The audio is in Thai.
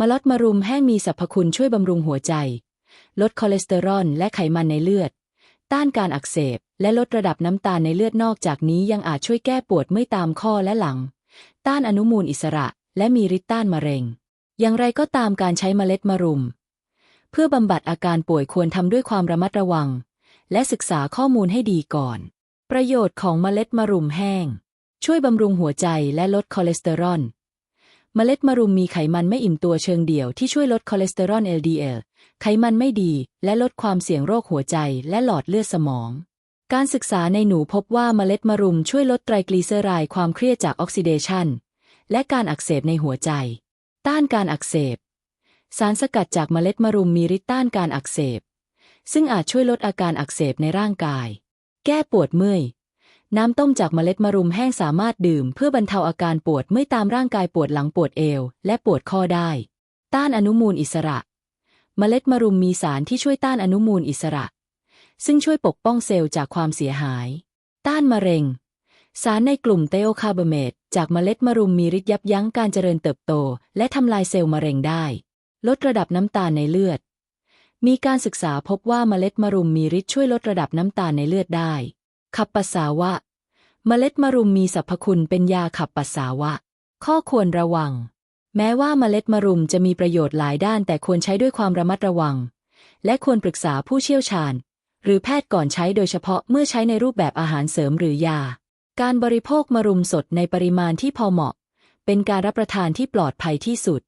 มะลดมะรุมแห้งมีสรรพคุณช่วยบำรุงหัวใจ ลดคอเลสเตอรอลและไขมันในเลือด ต้านการอักเสบ และลดระดับน้ำตาลในเลือดนอกจากนี้ยังอาจช่วยแก้ปวดเมื่อยตามข้อและหลัง ต้านอนุมูลอิสระ และมีฤทธิ์ต้านมะเร็ง อย่างไรก็ตามการใช้เมล็ดมะรุม เพื่อบำบัดอาการป่วยควรทำด้วยความระมัดระวัง และศึกษาข้อมูลให้ดีก่อน ประโยชน์ของเมล็ดมะรุมแห้ง ช่วยบำรุงหัวใจและลดคอเลสเตอรอล เมล็ดมะรุมมีไขมันไม่อิ่มตัวเชิงเดี่ยวที่ช่วยลดคอเลสเตอรอล LDL ไขมันไม่ดี และลดความเสี่ยงโรคหัวใจและหลอดเลือดสมอง การศึกษาในหนูพบว่าเมล็ดมะรุมช่วยลดไตรกลีเซอไรด์ความเครียดจากออกซิเดชันและการอักเสบในหัวใจ ต้านการอักเสบ สารสกัดจากเมล็ดมะรุมมีฤทธิ์ต้านการอักเสบ ซึ่งอาจช่วยลดอาการอักเสบในร่างกาย แก้ปวดเมื่อย น้ำต้มจากเมล็ดมะรุมแห้งสามารถดื่มเพื่อบรรเทาอาการปวดเมื่อยตามร่างกายปวดหลังปวดเอว และปวดข้อได้ ต้านอนุมูลอิสระ เมล็ดมะรุมมีสารที่ช่วยต้านอนุมูลอิสระ ซึ่งช่วยปกป้องเซลล์จากความเสียหาย ต้านมะเร็ง สารในกลุ่มเตโอคาร์บเมตจากเมล็ดมะรุมมีฤทธิ์ยับยั้งการเจริญเติบโต และทำลายเซลล์มะเร็งได้ ลดระดับน้ำตาลในเลือด มีการศึกษาพบว่าเมล็ดมะรุมมีฤทธิ์ช่วยลดระดับน้ำตาลในเลือดได้ ขับปัสสาวะ เมล็ดมะรุมมีสรรพคุณเป็นยาขับปัสสาวะ ข้อควรระวัง แม้ว่าเมล็ดมะรุมจะมีประโยชน์หลายด้านแต่ควรใช้ด้วยความระมัดระวัง และควรปรึกษาผู้เชี่ยวชาญ หรือแพทย์ก่อนใช้โดยเฉพาะเมื่อใช้ในรูปแบบอาหารเสริมหรือยา การบริโภคมะรุมสดในปริมาณที่พอเหมาะ เป็นการรับประทานที่ปลอดภัยที่สุด